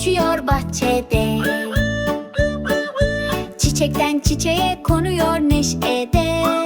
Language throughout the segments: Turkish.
uçuyor bahçede. Çiçekten çiçeğe konuyor neşede.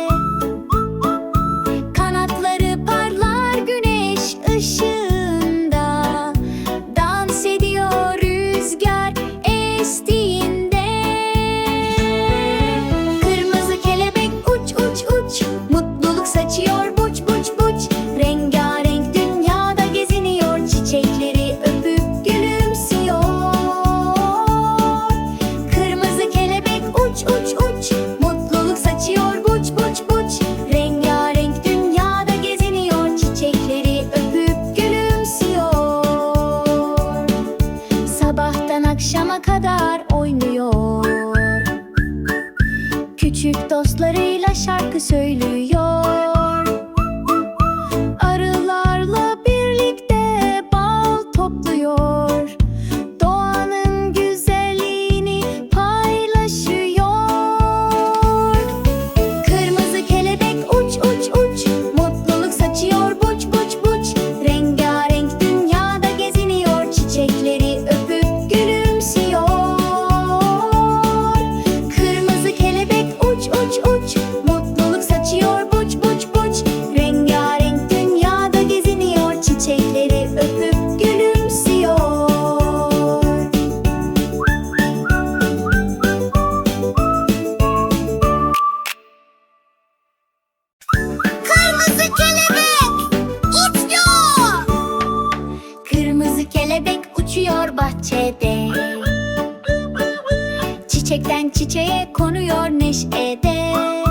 akşama kadar oynuyor. Küçük dostlarıyla şarkı söylüyor. geziyor bahçede. Çiçekten çiçeğe konuyor neşede.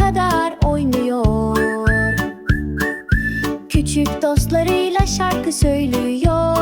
kadar oynuyor. Küçük dostlarıyla şarkı söylüyor.